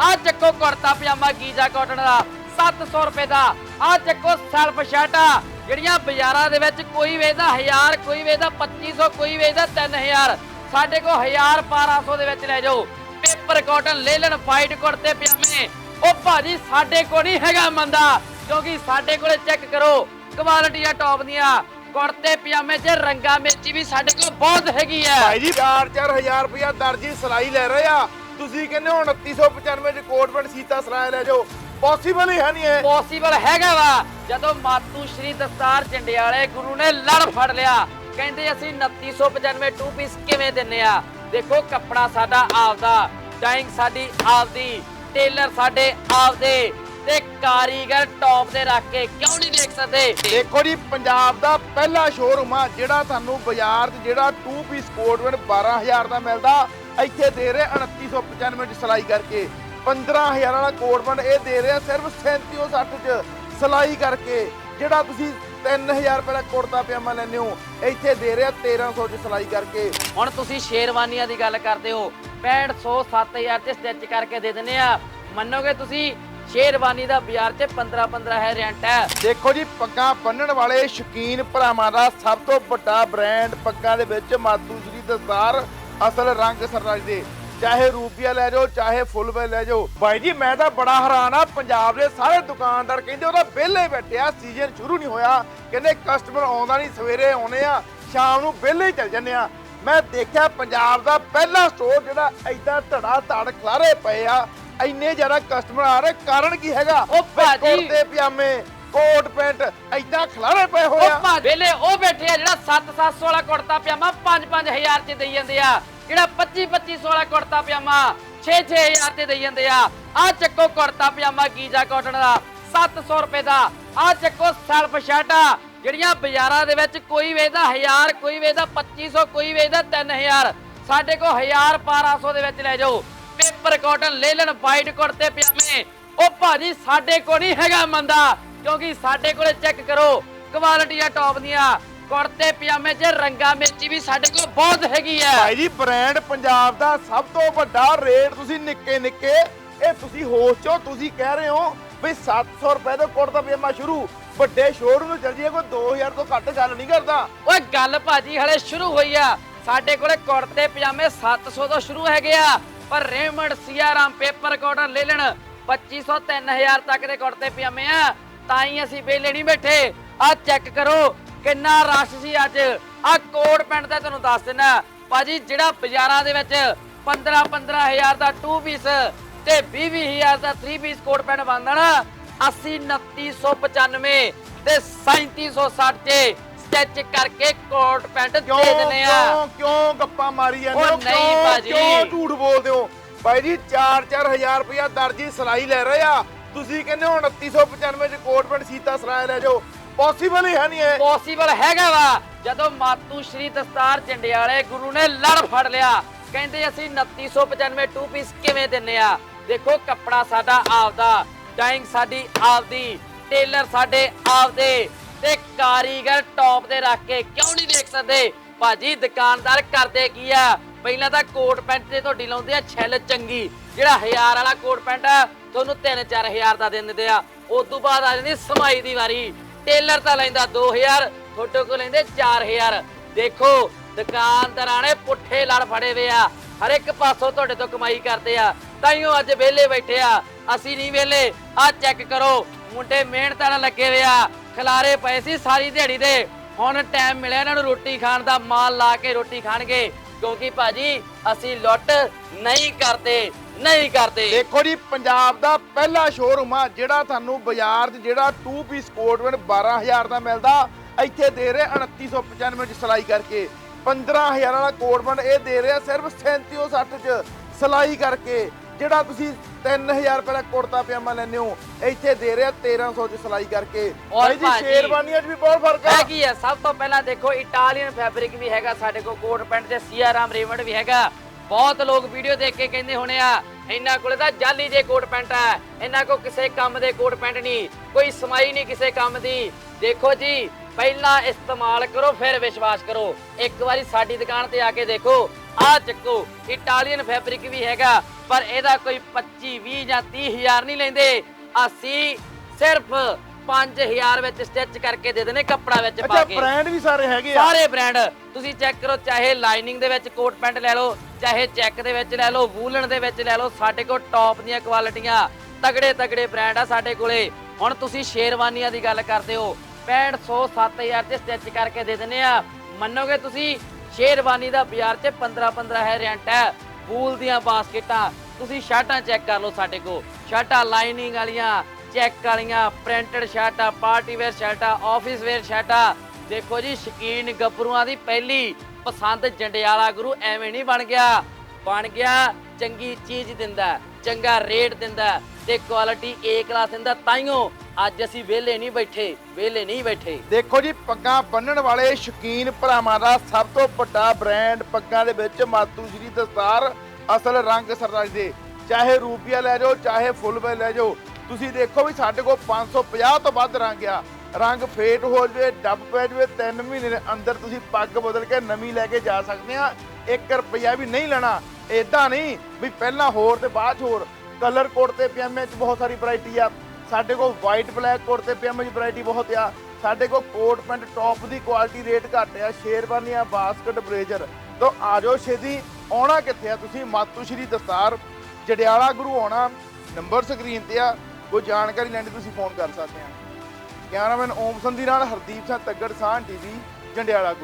ਆ ਚੱਕੋ ਕੁੜਤਾ ਪਜਾਮਾ ਗੀਜਾ ਕਾਟਨ ਦਾ 700 ਰੁਪਏ ਦਾ। ਆ ਚੱਕੋ ਸੈਲਫ ਸ਼ਰਟਾਂ ਜਿਹੜੀਆਂ ਬਾਜ਼ਾਰਾਂ ਦੇ ਵਿੱਚ ਕੋਈ ਵੇਚਦਾ 1000 ਕੋਈ ਵੇਚਦਾ 2500 ਕੋਈ ਵੇਚਦਾ 3000 ਸਾਡੇ ਕੋਲ 1000 1200 ਦੇ ਵਿੱਚ ਲੈ ਜਾਓ। ਪੇਪਰ ਕਾਟਨ ਲੈ ਲੈਣ ਵਾਈਟ ਕੁੜਤੇ, ਪਜਾਮੇ। ਉਹ ਭਾਜੀ ਸਾਡੇ ਕੋਲ ਨਹੀਂ ਹੈਗਾ ਮੰਦਾ, ਕਿਉਂਕਿ ਸਾਡੇ ਕੋਲੇ ਚੈੱਕ ਕਰੋ ਕੁਆਲਿਟੀ ਆ ਟੌਪ ਦੀਆਂ। ਕੁੜਤੇ, ਪਜਾਮੇ 'ਚ ਰੰਗਾ ਮਿਰਚੀ ਵੀ ਸਾਡੇ ਕੋਲ ਬਹੁਤ ਹੈਗੀ ਆ। ਭਾਈ ਜੀ 4-4000 ਰੁਪਇਆ ਦਰਜੀ ਸਲਾਈ ਲੈ ਰਹੇ ਆ। ਤੁਸੀਂ ਕਹਿੰਦੇ ਹੋ 2995 ਚ ਕੋਟ ਪੈਂਟ ਸੀਤਾ ਸਲਾਈ ਲੈ ਜਾਓ। ਪੋਸੀਬਲ ਹੀ ਹੈ ਨਹੀਂ ਇਹ। ਪੋਸੀਬਲ ਹੈਗਾ ਵਾ। ਜਦੋਂ ਮਾਤੂ ਸ਼੍ਰੀ ਦਸਤਾਰ ਜੰਡਿਆਲੇ ਗੁਰੂ ਨੇ ਲੜ ਫੜ ਲਿਆ ਕਹਿੰਦੇ ਅਸੀਂ 2995 ਟੂ ਪੀਸ ਕਿਵੇਂ ਦਿੰਨੇ ਆ? ਦੇਖੋ ਕੱਪੜਾ ਸਾਡਾ ਆਪਦਾ ਡਾਈਂਗ ਸਾਡੀ ਆਪਦੀ ਟੇਲਰ ਸਾਡੇ ਆਪਦੇ ਤੇ ਕਾਰੀਗਰ ਟੌਪ ਦੇ ਰੱਖ ਕੇ ਕਿਉਂ ਨਹੀਂ ਦੇਖ ਸਕਦੇ? ਦੇਖੋ ਜੀ ਪੰਜਾਬ ਦਾ ਪਹਿਲਾ ਸ਼ੋਰੂਮ ਆ ਜਿਹੜਾ ਤੁਹਾਨੂੰ ਬਾਜ਼ਾਰ 'ਚ ਜਿਹੜਾ 2 ਪੀਸ ਕੋਟ ਪੈਂਟ 12000 ਦਾ ਮਿਲਦਾ। ਇੱਥੇ ਦੇ ਰਹੇ 2995 ਚ ਸਲਾਈ ਕਰਕੇ। 15000 ਵਾਲਾ ਕੋਟ ਪੈਂਟ ਇਹ ਦੇ ਰਿਹਾ ਸਿਰਫ 3760 ਚ ਸਲਾਈ ਕਰਕੇ ਜਿਹੜਾ ਤੁਸੀਂ 3000 ਰੁਪਏ ਦਾ ਕੁੜਤਾ ਪਜਾਮਾ ਲੈਂਦੇ ਹੋ ਇੱਥੇ ਦੇ ਰਿਹਾ 1300 ਚ ਸਲਾਈ ਕਰਕੇ। ਹੁਣ ਤੁਸੀਂ ਸ਼ੇਰਵਾਨੀਆਂ ਦੀ ਗੱਲ ਕਰਦੇ ਹੋ 6500 7000 ਤੇ ਸਟਿਚ ਕਰਕੇ ਦੇ ਦਿੰਨੇ ਆ। ਮੰਨੋਗੇ ਤੁਸੀਂ ਸ਼ੇਰਵਾਨੀ ਦਾ ਬਾਜ਼ਾਰ 'ਚ 15 15 ਹੈ ਰੈਂਟ ਹੈ। ਦੇਖੋ ਜੀ ਪੱਗਾਂ ਬੰਨਣ ਵਾਲੇ ਸ਼ੌਕੀਨ ਭਰਾਵਾਂ ਦਾ ਸਭ ਤੋਂ ਵੱਡਾ ਬ੍ਰਾਂਡ ਪੱਗਾਂ ਦੇ ਵਿੱਚ ਮਾਤੂ ਸ੍ਰੀ ਦਸਤਾਰ ਅਸਲ ਰੰਗ ਸਰਰਾਜ ਦੇ। ਚਾਹੇ ਰੂਪੀਆ ਲੈ ਜਾਓ ਚਾਹੇ ਫੁੱਲ ਵੇ ਲੈ ਜਾਓ। ਬਾਈ ਜੀ ਮੈਂ ਤਾਂ ਬੜਾ ਹੈਰਾਨ ਆ। ਪੰਜਾਬ ਦੇ ਸਾਰੇ ਦੁਕਾਨਦਾਰ ਕਹਿੰਦੇ ਉਹਦਾ ਵਿਹਲੇ ਬੈਠਿਆ। ਸੀਜ਼ਨ ਸ਼ੁਰੂ ਨਹੀਂ ਹੋਇਆ। ਕਹਿੰਦੇ ਕਸਟਮਰ ਆਉਂਦਾ ਨਹੀਂ ਸਵੇਰੇ ਆਉਨੇ ਆ ਸ਼ਾਮ ਨੂੰ ਵਿਹਲੇ ਹੀ ਚੱਲ ਜੰਨੇ ਆ। ਮੈਂ ਦੇਖਿਆ ਪੰਜਾਬ ਦਾ ਪਹਿਲਾ ਸਟੋਰ ਜਿਹੜਾ ਐਦਾਂ ਧੜਾ ਧੜ ਖਲਾਰੇ ਪਏ ਆ। ਇੰਨੇ ਜ਼ਿਆਦਾ ਕਸਟਮਰ ਆ ਰਹੇ। ਕਾਰਨ ਕੀ ਹੈਗਾ? ਉਹ ਭਾਜੀ- ਕੁੜਤੇ ਪਜਾਮੇ। ਕੋਟ ਪੈਂਟ ਐਦਾਂ ਖਲਾਰੇ ਪਏ ਹੋਏ ਉਹ ਆ ਭਾ ਵੇਲੇ ਉਹ ਬੈਠੇ ਆ ਜਿਹੜਾ 7-700 ਵਾਲਾ ਕੁੜਤਾ ਪਜਾਮਾ 5-5000 ਚ ਦੇਈ ਜਾਂਦੇ ਆ। ਜਿਹੜਾ 25-2500 ਵਾਲਾ ਕੁੜਤਾ ਪਜਾਮਾ 6-6000 ਤੇ ਦੇਈ ਜਾਂਦੇ ਆ। ਆ ਚੱਕੋ ਕੁੜਤਾ ਪਜਾਮਾ ਗੀਜਾ ਕਾਟਨ ਦਾ 700 ਰੁਪਏ ਦਾ। ਆ ਚੱਕੋ ਸੈਲਫ ਸ਼ਰਟਾਂ ਜਿਹੜੀਆਂ ਬਾਜ਼ਾਰਾਂ ਦੇ ਵਿੱਚ ਕੋਈ ਵੇਚਦਾ 1000 ਕੋਈ ਵੇਚਦਾ 2500 ਕੋਈ ਵੇਚਦਾ 3000 ਸਾਡੇ ਕੋਲ 1000 1200 ਦੇ ਵਿੱਚ ਲੈ ਜਾਓ। ਪੇਪਰ ਕਾਟਨ ਲੈ ਲੈਣ ਵਾਈਟ ਕੁੜਤੇ ਪਜਾਮੇ। ਉਹ ਭਾਜੀ ਸਾਡੇ ਕੋਲ ਨਹੀਂ ਹੈਗਾ ਮੰਦਾ। ਕਿਉਂਕਿ ਸਾਡੇ ਕੋਲੇ ਚੈੱਕ ਕਰੋ ਕੁਆਲਿਟੀ ਆ ਟੌਪ ਦੀਆਂ। ਕੁੜਤੇ ਪਜਾਮੇ 'ਚ ਰੰਗਾ ਮਿਰਚੀ ਵੀ ਸਾਡੇ ਕੋਲ ਬਹੁਤ ਹੈਗੀ ਆ। ਭਾਈ ਜੀ ਬ੍ਰਾਂਡ ਪੰਜਾਬ ਦਾ ਸਭ ਤੋਂ ਵੱਡਾ ਰੇਟ ਤੁਸੀਂ ਨਿੱਕੇ ਨਿੱਕੇ ਇਹ ਤੁਸੀਂ ਹੋਸ਼ ਚੋ ਤੁਸੀਂ ਕਹਿ ਰਹੇ ਹੋ ਵੀ 700 ਰੁਪਏ ਦਾ ਕੁੜਤਾ ਪਜਾਮਾ ਸ਼ੁਰੂ। ਵੱਡੇ ਸ਼ੋਰੂਮ ਨੂੰ ਚੱਲ ਕੋਈ 2000 ਤੋਂ ਘੱਟ ਗੱਲ ਨਹੀਂ ਕਰਦਾ। ਓਏ ਗੱਲ ਭਾਜੀ ਹਲੇ ਸ਼ੁਰੂ ਹੋਈ ਆ। ਸਾਡੇ ਕੋਲੇ ਕੁੜਤੇ ਪਜਾਮੇ 700 ਤੋਂ ਸ਼ੁਰੂ ਹੈਗੇ ਆ। ਪਰ ਰੇਮੰਡ ਸੀਆਰਾਮ ਪੇਪਰ ਕਾਟਨ ਲੈ ਲੈਣ। 2500 3000 ਤੱਕ ਦੇ ਕੁੜਤੇ ਪਜਾਮੇ ਆ। ਤਾਂ ਹੀ ਅਸੀਂ ਵੇਲੇ ਨਹੀਂ ਬੈਠੇ। ਆ ਚੈੱਕ ਕਰੋ ਕਿੰਨਾ ਰਸ਼ ਸੀ ਅੱਜ। ਆ ਕੋਟ ਪੈਂਟ ਦਾ ਤੁਹਾਨੂੰ ਦੱਸ ਦਿੰਨਾ। ਭਾਜੀ ਜਿਹੜਾ ਬਾਜ਼ਾਰਾਂ ਦੇ ਵਿੱਚ 15 15000 ਦਾ 2 ਪੀਸ ਤੇ 20 20000 ਦਾ 3 ਪੀਸ ਕੋਟ ਪੈਂਟ ਬਣਦਾ ਨਾ 80 2995 ਤੇ 3760 ਤੇ ਸਟਿਚ ਕਰਕੇ ਕੋਟ ਪੈਂਟ ਦੇ ਕਿਉਂ ਦਿੰਦੇ ਆ। ਕਿਉਂ ਕਿਉਂ ਗੱਪਾਂ ਮਾਰੀ ਜਾਂਦੇ ਉਹ ਹੋ ਨਹੀਂ ਕਿਉਂ- ਭਾਜੀ। ਕਿਉਂ ਝੂਠ ਬੋਲਦੇ ਹੋ? ਭਾਈ ਜੀ 4-4000 ਰੁਪਇਆ ਦਰਜੀ ਸਲਾਈ ਲੈ ਰਹੇ ਆ। ਤੁਸੀਂ ਕਹਿੰਦੇ ਹੋ 2995 ਚ ਕੋਟ ਸੀਤਾ ਸਲਾਈ ਲੈ ਜਾਓ। ਪੋਸੀਬਲ ਹੀ ਹੈ ਨਹੀਂ ਇਹ। ਪੋਸੀਬਲ ਹੈਗਾ ਵਾ। ਜਦੋਂ ਮਾਤੂ ਸ਼੍ਰੀ ਦਸਤਾਰ ਜੰਡਿਆਲੇ ਗੁਰੂ ਨੇ ਲੜ ਫੜ ਲਿਆ, ਕਹਿੰਦੇ ਅਸੀਂ 2995 ਟੂ ਪੀਸ ਕਿਵੇਂ ਦਿੰਨੇ ਆ? ਦੇਖੋ ਕੱਪੜਾ ਸਾਡਾ ਆਪਦਾ ਡਾਈਂਗ ਸਾਡੀ ਆਪਦੀ, ਟੇਲਰ ਸਾਡੇ ਆਪਦੇ, ਤੇ ਕਾਰੀਗਰ ਟੌਪ ਦੇ ਰੱਖ ਕੇ ਕਿਉਂ ਨਹੀਂ ਦੇਖ ਸਕਦੇ? ਭਾਜੀ ਦੁਕਾਨਦਾਰ ਕਰਦੇ ਕੀ ਆ? ਪਹਿਲਾਂ ਤਾਂ ਕੋਟ ਪੈਂਟ ਤੇ ਤੁਹਾਡੀ ਲਾਉਂਦੇ ਆ, ਛੈਲ ਚੰਗੀ। ਜਿਹੜਾ 1000 ਵਾਲਾ ਕੋਟ ਪੈਂਟ ਆ, ਤੁਹਾਨੂੰ 3-4000 ਦਾ ਦੇ ਦਿੰਦੇ ਆ। ਉਸ ਤੋਂ ਬਾਅਦ ਆ ਜਾਂਦੀ ਸਮਾਈ ਦੀ ਵਾਰੀ। ਟੇਲਰ ਤਾਂ ਲੈਂਦਾ 2000 ਤੁਹਾਡੇ ਕੋਲ ਲੈਂਦੇ 4000 ਦੇਖੋ ਦੁਕਾਨਦਾਰਾਂ ਨੇ ਪੁੱਠੇ ਲੜ ਫੜੇ ਵੇ ਆ। ਹਰ ਇੱਕ ਪਾਸੋਂ ਤੁਹਾਡੇ ਤੋਂ ਕਮਾਈ ਕਰਦੇ ਆ। ਤਾਈਓ ਅੱਜ ਵਿਹਲੇ ਬੈਠੇ ਆ। ਅਸੀਂ ਨਹੀਂ ਵਿਹਲੇ। ਆ ਚੈੱਕ ਕਰੋ। ਮੁੰਡੇ ਮਿਹਨਤ ਨਾਲ ਲੱਗੇ ਵੇ ਆ। ਖਿਲਾਰੇ ਪਏ ਸੀ ਸਾਰੀ ਦਿਹਾੜੀ ਦੇ। ਹੁਣ ਟਾਈਮ ਮਿਲਿਆ ਇਹਨਾਂ ਨੂੰ ਰੋਟੀ ਖਾਣ ਦਾ। ਮਾਲ ਲਾ ਕੇ ਰੋਟੀ ਖਾਣਗੇ। ਕਿਉਂਕਿ ਭਾਜੀ, ਅਸੀਂ ਲੁੱਟ ਨਹੀਂ ਕਰਦੇ। ਨਹੀਂ ਕਰਦੇ। ਦੇਖੋ ਜੀ ਪੰਜਾਬ ਦਾ ਪਹਿਲਾ ਸ਼ੋਰੂਮ ਆ ਜਿਹੜਾ ਤੁਹਾਨੂੰ ਬਾਜ਼ਾਰ 'ਚ ਜਿਹੜਾ 2 ਪੀਸ ਕੋਟ ਪੈਂਟ 12000 ਦਾ ਮਿਲਦਾ ਇੱਥੇ ਦੇ ਰਹੇ 2995 ਚ ਸਲਾਈ ਕਰਕੇ। 15000 ਵਾਲਾ ਕੋਟ ਪੈਂਟ ਇਹ ਦੇ ਰਿਹਾ ਸਿਰਫ 3760 ਚ ਸਲਾਈ ਕਰਕੇ ਜਿਹੜਾ ਤੁਸੀਂ 3000 ਰੁਪਏ ਦਾ ਕੁੜਤਾ ਪਜਾਮਾ ਲੈਂਦੇ ਹੋ ਇੱਥੇ ਦੇ ਰਿਹਾ 1300 ਚ ਸਲਾਈ ਕਰਕੇ। ਔਰ ਭਾਈ ਜੀ ਭਾਜੀ- ਸ਼ੇਰਵਾਨੀਆਂ 'ਚ ਵੀ ਬਹੁਤ ਫ਼ਰਕ ਹੈ ਕੀ ਹੈ ਸਭ ਤੋਂ ਪਹਿਲਾਂ ਦੇਖੋ ਇਟਾਲੀਅਨ ਫੈਬਰਿਕ ਵੀ ਹੈਗਾ ਸਾਡੇ ਕੋਲ ਕੋਟ ਪੈਂਟ ਤੇ ਸੀਆਰਾਮ ਰੇਵੰਡ ਵੀ ਹੈਗਾ। ਬਹੁਤ ਲੋਕ ਵੀਡੀਓ ਦੇਖ ਕੇ ਕਹਿੰਦੇ ਹੋਣੇ ਆ ਇਹਨਾਂ ਕੋਲੇ ਤਾਂ ਜਾਲੀ ਜੇ ਕੋਟ ਪੈਂਟ ਹੈ। ਇਹਨਾਂ ਕੋਲ ਕਿਸੇ ਕੰਮ ਦੇ ਕੋਟ ਪੈਂਟ ਨਹੀਂ। ਕੋਈ ਸਮਾਈ ਨਹੀਂ ਕਿਸੇ ਕੰਮ ਦੀ। ਦੇਖੋ ਜੀ ਪਹਿਲਾਂ ਇਸਤੇਮਾਲ ਕਰੋ ਫਿਰ ਵਿਸ਼ਵਾਸ ਕਰੋ। ਇੱਕ ਵਾਰੀ ਸਾਡੀ ਦੁਕਾਨ ਤੇ ਆ ਕੇ ਦੇਖੋ। ਆ ਚੱਕੋ ਇਟਾਲੀਅਨ ਫੈਬਰਿਕ ਵੀ ਹੈਗਾ ਪਰ ਇਹਦਾ ਕੋਈ 25 20 ਜਾਂ 30 ਹਜ਼ਾਰ ਨਹੀਂ ਲੈਂਦੇ। ਅਸੀਂ ਸਿਰਫ 5000 ਵਿੱਚ ਸਟਿਚ ਕਰਕੇ ਦੇ ਦਿੰਦੇ ਕੱਪੜਾ ਵਿੱਚ ਪਾ ਅੱਛਾ ਕੇ। ਬ੍ਰਾਂਡ ਵੀ ਸਾਰੇ ਹੈਗੇ ਆ। ਸਾਰੇ ਬ੍ਰਾਂਡ ਤੁਸੀਂ ਚੈੱਕ ਕਰੋ ਚਾਹੇ ਲਾਈਨਿੰਗ ਦੇ ਵਿੱਚ ਕੋਟ ਪੈਂਟ ਲੈ ਲਓ ਚਾਹੇ ਚੈੱਕ ਦੇ ਵਿੱਚ ਲੈ ਲਓ ਵੂਲਨ ਦੇ ਵਿੱਚ ਲੈ ਲਓ, ਸਾਡੇ ਕੋਲ ਟੌਪ ਦੀਆਂ ਕੁਆਲਿਟੀਆਂ ਤਗੜੇ ਤਗੜੇ ਬ੍ਰਾਂਡ ਆ ਸਾਡੇ ਕੋਲੇ। ਹੁਣ ਤੁਸੀਂ ਸ਼ੇਰਵਾਨੀਆਂ ਦੀ ਗੱਲ ਕਰਦੇ ਹੋ 6500 7000 'ਤੇ ਸਟਿਚ ਕਰਕੇ ਦੇ ਦਿੰਦੇ ਆ। ਮੰਨੋਗੇ ਤੁਸੀਂ, ਸ਼ੇਰਵਾਨੀ ਦਾ ਬਾਜ਼ਾਰ 'ਚ 15 15000 ਰੈਂਟ ਹੈ ਵੂਲ ਦੀਆਂ ਬਾਸਕਟਾਂ। ਤੁਸੀਂ ਸ਼ਰਟਾਂ ਚੈੱਕ ਕਰ ਲਓ ਸਾਡੇ ਕੋਲ। ਸ਼ਰਟਾਂ ਲਾਈਨਿੰਗ ਵਾਲੀਆਂ ਚੈੱਕ ਵਾਲੀਆਂ ਪ੍ਰਿੰਟਡ ਸ਼ਰਟਾਂ ਪਾਰਟੀ ਵੇਅਰ ਸ਼ਰਟਾਂ ਆਫਿਸ ਵੇਅਰ ਸ਼ਰਟਾਂ ਦੇਖੋ ਜੀ, ਸ਼ਕੀਨ ਗੱਭਰੂਆਂ ਦੀ ਪਹਿਲੀ ਪਸੰਦ ਜੰਡਿਆਲਾ ਗੁਰੂ ਐਵੇਂ ਨਹੀਂ ਬਣ ਗਿਆ। ਬਣ ਗਿਆ, ਚੰਗੀ ਚੀਜ਼ ਦਿੰਦਾ, ਚੰਗਾ ਰੇਟ ਦਿੰਦਾ ਤੇ ਕੁਆਲਿਟੀ ਏ ਕਲਾਸ ਦਿੰਦਾ, ਤਾਈਓ ਅੱਜ ਅਸੀਂ ਵਿਹਲੇ ਨਹੀਂ ਬੈਠੇ, ਵਿਹਲੇ ਨਹੀਂ ਬੈਠੇ। ਦੇਖੋ ਜੀ, ਪੱਗਾਂ ਬੰਨਣ ਵਾਲੇ ਸ਼ੌਕੀਨ ਭਰਾਵਾਂ ਦਾ ਸਭ ਤੋਂ ਵੱਡਾ ਬ੍ਰਾਂਡ ਪੱਗਾਂ ਦੇ ਵਿੱਚ ਮਾਤੂ ਸ਼੍ਰੀ ਦਸਤਾਰ ਅਸਲ ਰੰਗ ਸਰਰਾਜ ਦੇ। ਚਾਹੇ ਰੂਪੀਆ ਲੈ ਜਾਓ, ਚਾਹੇ ਫੁੱਲ ਵੇ ਲੈ ਜਾਓ। ਤੁਸੀਂ ਦੇਖੋ ਵੀ ਸਾਡੇ ਕੋਲ 550 ਤੋਂ ਵੱਧ ਰੰਗ ਆ। ਰੰਗ ਫੇਟ ਹੋ ਜਵੇ, ਡੱਬ ਪੈ ਜਵੇ 3 ਮਹੀਨੇ ਦੇ ਅੰਦਰ ਤੁਸੀਂ ਪੱਗ ਬਦਲ ਕੇ ਨਵੀਂ ਲੈ ਕੇ ਜਾ ਸਕਦੇ ਆ। 1 ਰੁਪਿਆ ਵੀ ਨਹੀਂ ਲੈਣਾ। ਏਦਾਂ ਨਹੀਂ ਵੀ ਪਹਿਲਾਂ ਹੋਰ ਤੇ ਬਾਅਦ 'ਚ ਹੋਰ। ਕਲਰ ਕੋਡ ਤੇ ਪਜਾਮੇ 'ਚ ਬਹੁਤ ਸਾਰੀ ਵੈਰਾਈਟੀ ਆ। ਸਾਡੇ ਕੋਲ ਵਾਈਟ ਬਲੈਕ ਕੋਟ ਤੇ ਪਜਾਮੇ 'ਚ ਵੈਰਾਈਟੀ ਬਹੁਤ ਆ। ਸਾਡੇ ਕੋਲ ਕੋਟ ਪੈਂਟ ਟੌਪ ਦੀ ਕੁਆਲਿਟੀ ਰੇਟ ਘੱਟ ਆ। ਸ਼ੇਰਵਾਨੀਆਂ ਬਾਸਕਟ ਬਲੇਜ਼ਰ। ਤੋਂ ਆ ਜਾਓ ਛੇਤੀ, ਆਉਣਾ ਕਿੱਥੇ ਆ ਤੁਸੀਂ? ਮਾਤੂ ਸ਼੍ਰੀ ਦਸਤਾਰ, ਜੜਿਆਲਾ ਗੁਰੂ ਆਉਣਾ। ਨੰਬਰ ਸਕਰੀਨ ਤੇ ਆ। ਕੋਈ ਜਾਣਕਾਰੀ ਲੈਣੀ ਤੁਸੀਂ ਫੋਨ ਕਰ ਸਕਦੇ ਆ। ਕੈਮਰਾਮੈਨ ਓਮ ਸੰਧੀ ਨਾਲ ਹਰਦੀਪ ਸਿੰਘ ਤੱਗੜ ਸਾਹ ਟੀਵੀ ਜੰਡਿਆਲਾ ਗੁਰੂ।